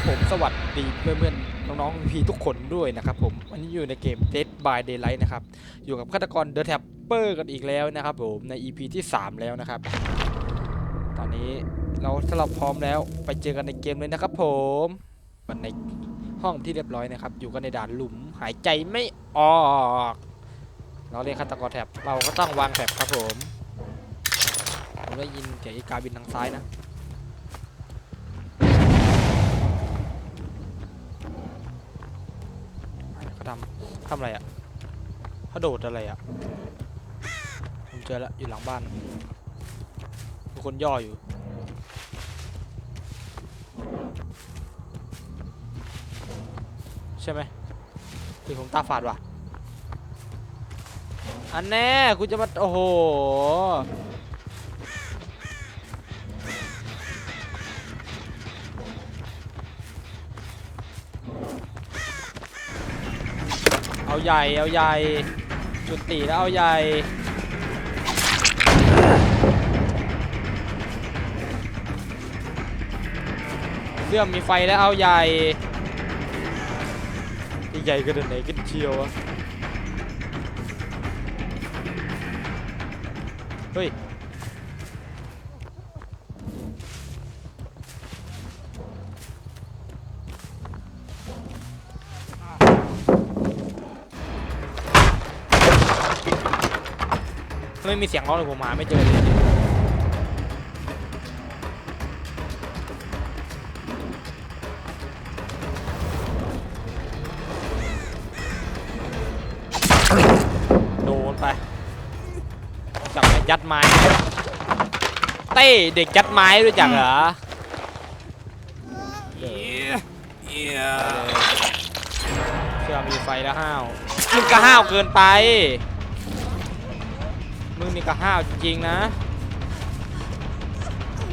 นะครับผมสวัสดีเพื่อนๆน้องๆพี่ทุกคนด้วยนะครับผมวันนี้อยู่ในเกม Dead by Daylight นะครับ อยู่กับฆาตกร The Tapper กันอีกแล้วนะครับผมใน EP ที่ 3 แล้วนะครับ ตอนนี้เราถ้าเราพร้อมแล้วไปเจอกันในเกมเลยนะครับผมมันในห้องที่เรียบร้อยนะครับ อยู่กันในด่านหลุมหายใจไม่ออก เราเรียกฆาตกรแถบเราก็ต้องวางแถบครับผมผมได้ยินเสียงอีกาบินทางซ้ายนะ เขาทำทำอะไรอะเขาโดดอะไรอะผมเจอแล้วอยู่หลังบ้านมีคนย่ออยู่ใช่ไหมคือผมตาฝาดว่ะอันแน่กูจะมาโอ้โห เอาใหญ่เอาใหญ่จุดตีแล้วเอาใหญ่เรื่องมีไฟแล้วเอาใหญ่ใหญ่กันไหนกันเชียววะเฮ้ย ไม่มีเสียงร้องเลยผมหาไม่เจอเลยโดนไปจับไม้ยัดไม้เต้เด็กยัดไม้รู้จักเหรอเชื่อมีไฟแล้วห้าวมึงก็ห้าวเกินไป มึงนี่ก็ห้าวจริงๆนะ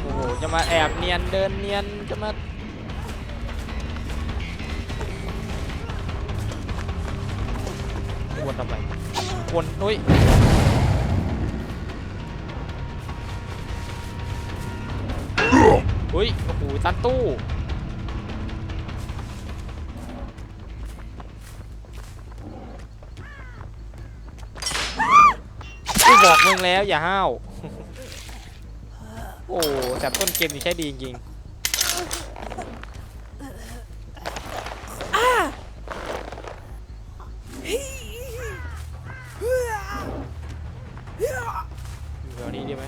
โอ้โห จะมาแอบเนียนเดินเนียนจะมาควนทำไมวรนุ้ยอุ้ย โอ้โหตันตู้ มึงแล้วอย่าห้าว โอ้แต่ต้นเกมนี่ใช้ดีจริงเดี๋ยวนี้ดีไหม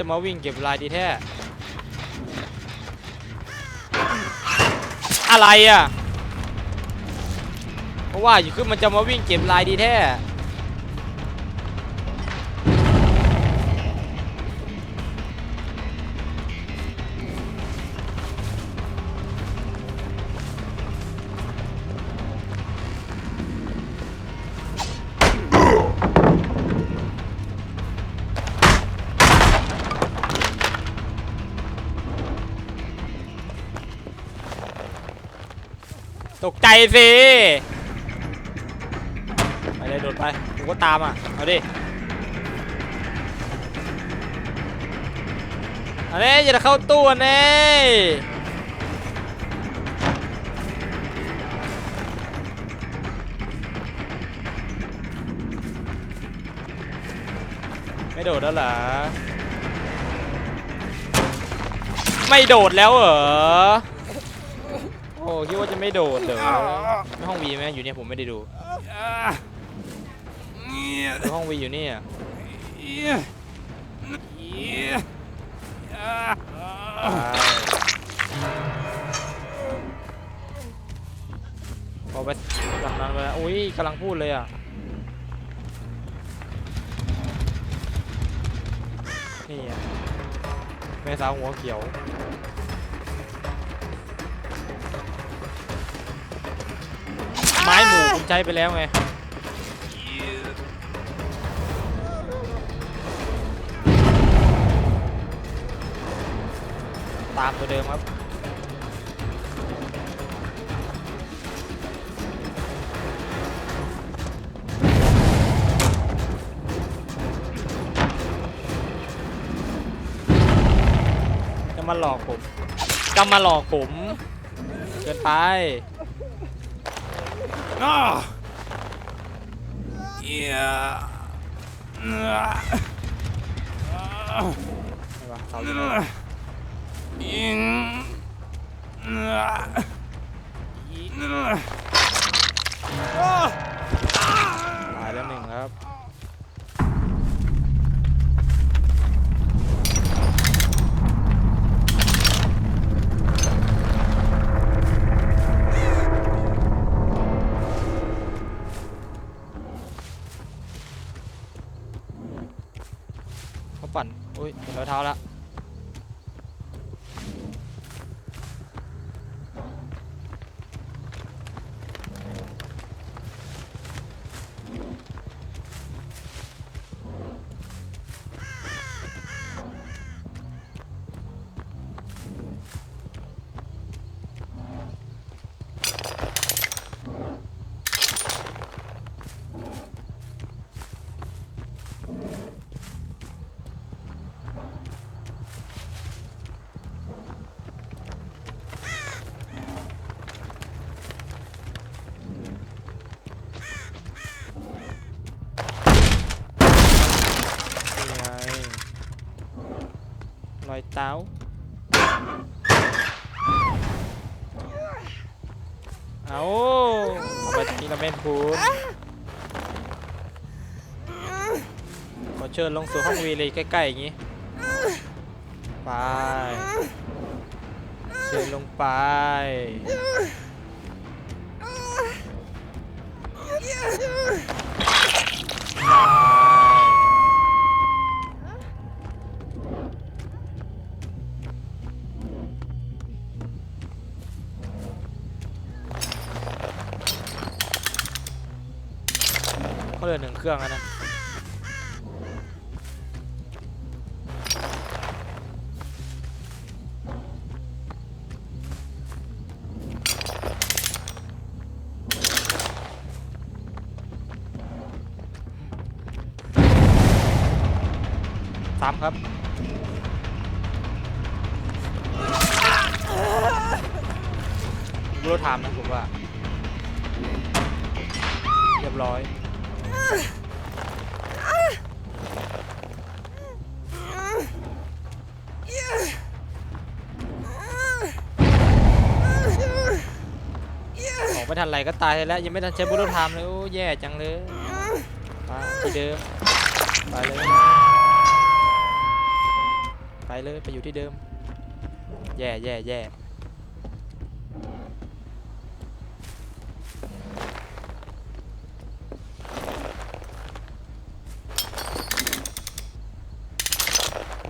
จะมาวิ่งเก็บลายดีแท้ อะไรอะเพราะว่าอยู่ขึ้นมันจะมาวิ่งเก็บลายดีแท้ ตกใจสิไปเลยโดดไปกูก็ตามอะ เอาดิอันนี้จะเข้าตู้อันนี้ไม่โดดแล้วเหรอ ไม่โดดแล้วเหรอ อ้คิดว่าจะไม่โดดเหรอในห้องวีไหมอยู่เนี่ยผมไม่ได้ดูในห้องวีอยู่เนี่ยพอไปหลังนั้นไปแล้วอุ้ยกำลังพูดเลยอะนี่อะแม่สาวหัวเขียว ใช้ไปแล้วไงตามตัวเดิมครับจะมาหลอกผมจะมาหลอกผม เกินไป Ah! Yeah. Ah. ไม่วะเสาอยู่นวะ In. Ah. ตายแล้วหนึ่งครับ เขาปั่นอุ้ยเห็นรอยเท้าแล้ว รอยเท้าเอาไมตรงนี้เม่เห็นขอเชิญลงสู่ห้องวีเลยใกล้ๆอย่างนี้ ไป เชิญลงไป ขาเหลือหนึ่งเครื่องแล้วนะสามครับรู้ถามนะผมว่า เรียบร้อย ออกไม่ทันไรก็ตายแล้ว ยังไม่ทันใช้บุรุษไทม์เลยโอ้แย่จังเลยไปที่เดิมไปเลย ไปเลยไปอยู่ที่เดิม แย่แย่แย่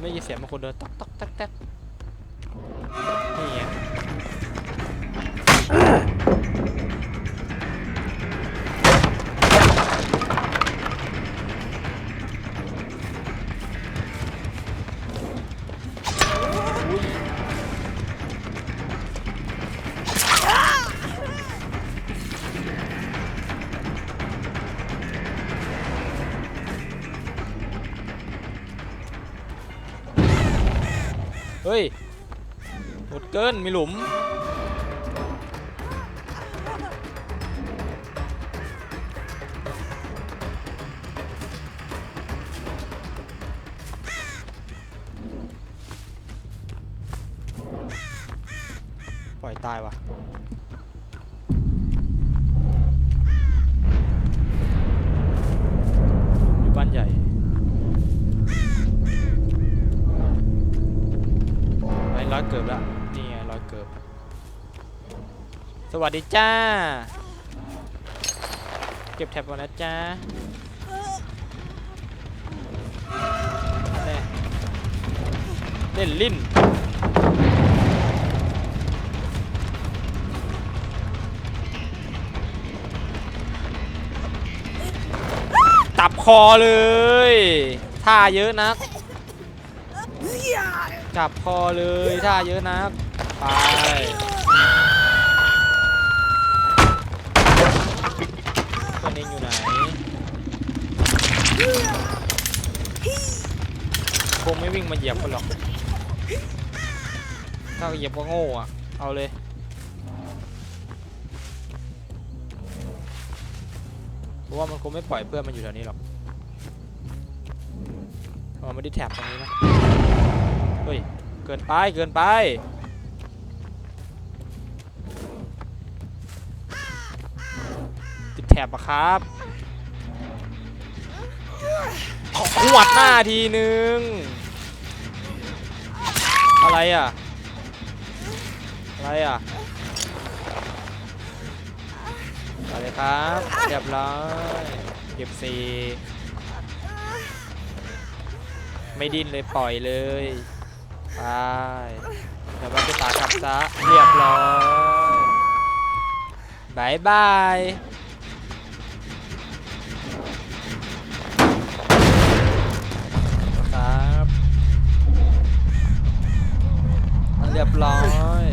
ไม่ยิน เสียงบางคนเดินตักตักตักตักนี่ไง ฮ้ยหมดเกินมีหลุม ปล่อยตายว่ะอยู่บ้านใหญ่ เกิบละนี่ไงอยเกิบสวัสดีจ้า เก็บแท็บก่อนนะจ้าเล่นลิ้นตับคอเลยท่าเยอะนัก จับคอเลยท่าเยอะนักไปตัวเองอยู่ไหนคงไม่วิ่งมาเหยียบกันหรอก ถ้าเหยียบก็โง่อะเอาเลยเพราะว่ามันคงไม่ปล่อยเพื่อนมันอยู่แถวนี้หรอกมันไม่ได้แถบตรงนี้นะ ฮ้ย เกินไป เกินไป ติดแถบอะครับขวดหน้าทีนึง อะไรอะ อะไรอะอาเลยครับเรียบร้อยเก็บสีไม่ดิ้นเลยปล่อยเลย ไปเดี๋ยวมันจะตากับซะเรียบร้อยบายบายครับเรียบร้อย